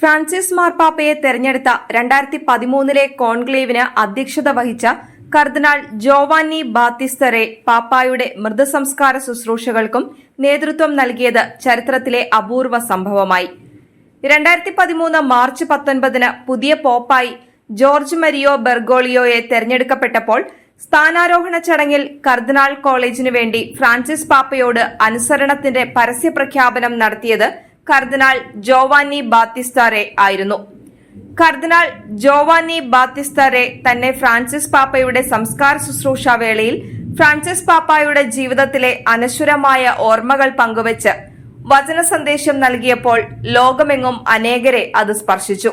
Francis മാർപ്പാപ്പയെ തെരഞ്ഞെടുത്ത രണ്ടായിരത്തി പതിമൂന്നിലെ കോൺക്ലേവിന് അധ്യക്ഷത വഹിച്ച കർദിനാൾ ജോവാനി ബാത്തിസ്തറെ പാപ്പായുടെ മൃതസംസ്കാര ശുശ്രൂഷകൾക്കും നേതൃത്വം നൽകിയത് ചരിത്രത്തിലെ അപൂർവ സംഭവമായി. രണ്ടായിരത്തി പതിമൂന്ന് മാർച്ച് പത്തൊൻപതിന് പുതിയ പോപ്പായി ജോർജ് മരിയോ ബെർഗോളിയോയെ തെരഞ്ഞെടുക്കപ്പെട്ടപ്പോൾ സ്ഥാനാരോഹണ ചടങ്ങിൽ കർദിനാൾ കോളേജിനു വേണ്ടി ഫ്രാൻസിസ് പാപ്പയോട് അനുസരണത്തിന്റെ പരസ്യപ്രഖ്യാപനം നടത്തിയത് കർദിനാൾ ജോവാനി ബാത്തിസ്താറെ ആയിരുന്നു. കർദിനാൾ ജോവാനി ബാത്തിസ്താറെ തന്നെ ഫ്രാൻസിസ് പാപ്പയുടെ സംസ്കാര ശുശ്രൂഷ വേളയിൽ ഫ്രാൻസിസ് പാപ്പായുടെ ജീവിതത്തിലെ അനശ്വരമായ ഓർമ്മകൾ പങ്കുവച്ച് വചന സന്ദേശം നൽകിയപ്പോൾ ലോകമെങ്ങും അനേകരെ അത് സ്പർശിച്ചു.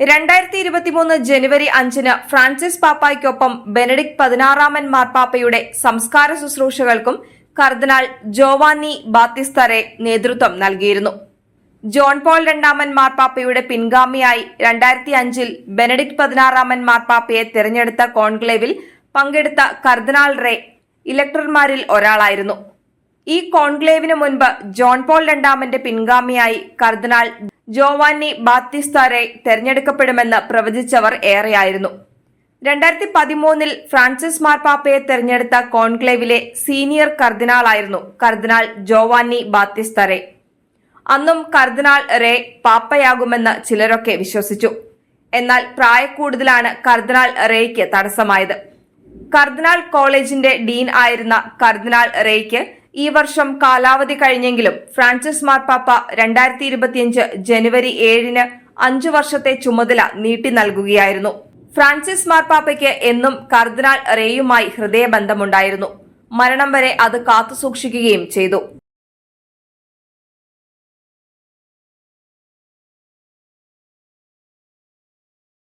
രണ്ടായിരത്തി ഇരുപത്തിമൂന്ന് ജനുവരി അഞ്ചിന് ഫ്രാൻസിസ് പാപ്പായ്ക്കൊപ്പം ബെനഡിക് പതിനാറാമൻ മാർപ്പാപ്പയുടെ സംസ്കാര ശുശ്രൂഷകൾക്കും കർദിനാൾ ജോവാനി ബാത്തിസ്തറെ നേതൃത്വം നൽകിയിരുന്നു. ജോൺ പോൾ രണ്ടാമൻ മാർപ്പാപ്പയുടെ പിൻഗാമിയായി രണ്ടായിരത്തി അഞ്ചിൽ ബെനഡിക്ട് പതിനാറാമൻ മാർപ്പാപ്പയെ തിരഞ്ഞെടുത്ത കോൺക്ലേവിൽ പങ്കെടുത്ത കർദിനാൾ റേ ഇലക്ടർമാരിൽ ഒരാളായിരുന്നു. ഈ കോൺക്ലേവിന് മുൻപ് ജോൺ പോൾ രണ്ടാമന്റെ പിൻഗാമിയായി കർദിനാൾ ജോവാനി ബാത്തിസ്താരെ തെരഞ്ഞെടുക്കപ്പെടുമെന്ന് പ്രവചിച്ചവർ ഏറെയായിരുന്നു. രണ്ടായിരത്തി പതിമൂന്നിൽ ഫ്രാൻസിസ് മാർപ്പാപ്പയെ തെരഞ്ഞെടുത്ത കോൺക്ലേവിലെ സീനിയർ കർദിനാളായിരുന്നു കർദിനാൾ ജോവാനി ബാത്തിസ്തറെ അന്നും കർദിനാൾ റേ പാപ്പയാകുമെന്ന് ചിലരൊക്കെ വിശ്വസിച്ചു. എന്നാൽ പ്രായക്കൂടുതലാണ് കർദിനാൾ റേയ്ക്ക് തടസ്സമായത്. കർദിനാൾ കോളേജിന്റെ ഡീൻ ആയിരുന്ന കർദിനാൾ റേയ്ക്ക് ഈ വർഷം കാലാവധി കഴിഞ്ഞെങ്കിലും ഫ്രാൻസിസ് മാർപ്പാപ്പ രണ്ടായിരത്തി ഇരുപത്തിയഞ്ച് ജനുവരി ഏഴിന് അഞ്ചു വർഷത്തെ ചുമതല നീട്ടി നൽകുകയായിരുന്നു. ഫ്രാൻസിസ് മാർപ്പാപ്പയ്ക്ക് എന്നും കർദിനാൾ റേയുമായി ഹൃദയബന്ധമുണ്ടായിരുന്നു. മരണം വരെ അത് കാത്തുസൂക്ഷിക്കുകയും ചെയ്തു.